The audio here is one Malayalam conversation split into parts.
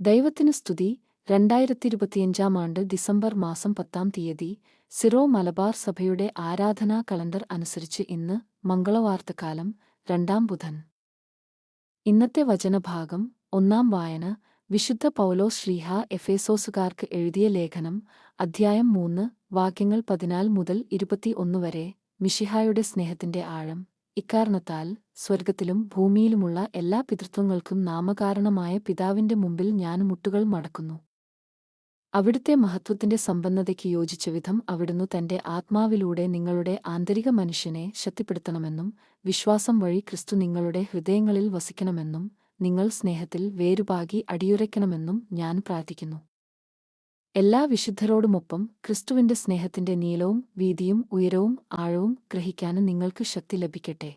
ദൈവത്തിന് സ്തുതി. രണ്ടായിരത്തി ഇരുപത്തിയഞ്ചാം ആണ്ട് ഡിസംബർ മാസം പത്താം തീയതി സിറോ മലബാർ സഭയുടെ ആരാധനാ കലണ്ടർ അനുസരിച്ച് ഇന്ന് മംഗളവാർത്തകാലം രണ്ടാം ബുധൻ. ഇന്നത്തെ വചനഭാഗം ഒന്നാം വായന. വിശുദ്ധ പൗലോ ശ്രീഹ എഫേസോസുകാർക്ക് എഴുതിയ ലേഖനം. അധ്യായം മൂന്ന്. വാക്യങ്ങൾ പതിനാല് മുതൽ ഇരുപത്തിയൊന്ന് വരെ മിഷിഹായുടെ സ്നേഹത്തിന്റെ ആഴം. ഇക്കാരണത്താൽ സ്വർഗത്തിലും ഭൂമിയിലുമുള്ള എല്ലാ പിതൃത്വങ്ങൾക്കും നാമകാരണമായ പിതാവിന്റെ മുമ്പിൽ ഞാൻ മുട്ടുകൾ മടക്കുന്നു. അവിടുത്തെ മഹത്വത്തിന്റെ സമ്പന്നതയ്ക്ക് യോജിച്ച വിധം അവിടുന്ന് തന്റെ ആത്മാവിലൂടെ നിങ്ങളുടെ ആന്തരിക മനുഷ്യനെ ശക്തിപ്പെടുത്തണമെന്നും വിശ്വാസം വഴി ക്രിസ്തു നിങ്ങളുടെ ഹൃദയങ്ങളിൽ വസിക്കണമെന്നും നിങ്ങൾ സ്നേഹത്തിൽ വേരുപാകി അടിയുറയ്ക്കണമെന്നും ഞാൻ പ്രാർത്ഥിക്കുന്നു. എല്ലാ വിശുദ്ധരോടുമൊപ്പം ക്രിസ്തുവിന്റെ സ്നേഹത്തിന്റെ നീളവും വീതിയും ഉയരവും ആഴവും ഗ്രഹിക്കാനും നിങ്ങൾക്ക് ശക്തി ലഭിക്കട്ടെ.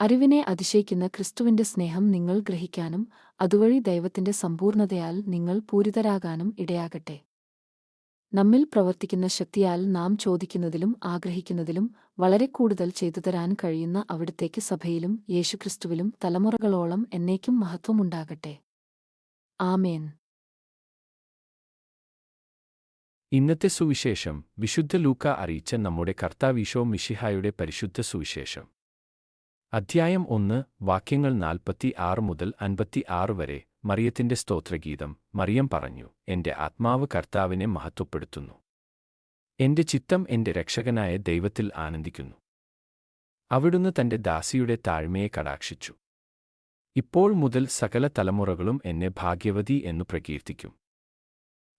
അറിവിനെ അതിശയിക്കുന്ന ക്രിസ്തുവിന്റെ സ്നേഹം നിങ്ങൾ ഗ്രഹിക്കാനും അതുവഴി ദൈവത്തിന്റെ സമ്പൂർണതയാൽ നിങ്ങൾ പൂരിതരാകാനും ഇടയാകട്ടെ. നമ്മിൽ പ്രവർത്തിക്കുന്ന ശക്തിയാൽ നാം ചോദിക്കുന്നതിലും ആഗ്രഹിക്കുന്നതിലും വളരെ കൂടുതൽ ചെയ്തു തരാൻ കഴിയുന്ന അവിടത്തേക്ക് സഭയിലും യേശുക്രിസ്തുവിലും തലമുറകളോളം എന്നേക്കും മഹത്വമുണ്ടാകട്ടെ. ആമേൻ. ഇന്നത്തെ സുവിശേഷം വിശുദ്ധ ലൂക്ക അറിയിച്ച നമ്മുടെ കർത്താവീശോ മിഷിഹായുടെ പരിശുദ്ധ സുവിശേഷം. അധ്യായം ഒന്ന് വാക്യങ്ങൾ നാൽപ്പത്തി ആറ് മുതൽ അൻപത്തി ആറ് വരെ മറിയത്തിന്റെ സ്തോത്രഗീതം മറിയം പറഞ്ഞു എന്റെ ആത്മാവ് കർത്താവിനെ മഹത്വപ്പെടുത്തുന്നു. എന്റെ ചിത്തം എന്റെ രക്ഷകനായ ദൈവത്തിൽ ആനന്ദിക്കുന്നു. അവിടുന്ന് തന്റെ ദാസിയുടെ താഴ്മയെ കടാക്ഷിച്ചു. ഇപ്പോൾ മുതൽ സകല തലമുറകളും എന്നെ ഭാഗ്യവതി എന്നു പ്രകീർത്തിക്കും.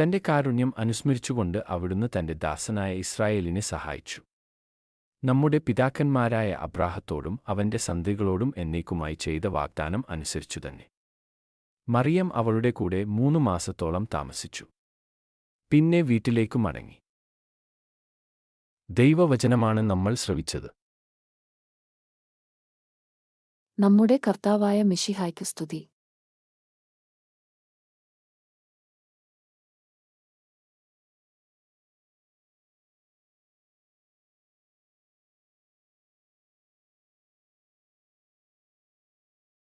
തന്റെ കാരുണ്യം അനുസ്മരിച്ചുകൊണ്ട് അവിടുന്ന് തന്റെ ദാസനായ ഇസ്രായേലിനെ സഹായിച്ചു. നമ്മുടെ പിതാക്കന്മാരായ അബ്രാഹത്തോടും അവന്റെ സന്ധികളോടും എന്നേക്കുമായി ചെയ്ത വാഗ്ദാനം അനുസരിച്ചു തന്നെ. മറിയം അവളുടെ കൂടെ മൂന്നു മാസത്തോളം താമസിച്ചു. പിന്നെ വീട്ടിലേക്കു മടങ്ങി. ദൈവവചനമാണ് നമ്മൾ ശ്രവിച്ചത്. നമ്മുടെ കർത്താവായ മിഷിഹായ്ക്ക് സ്തുതി.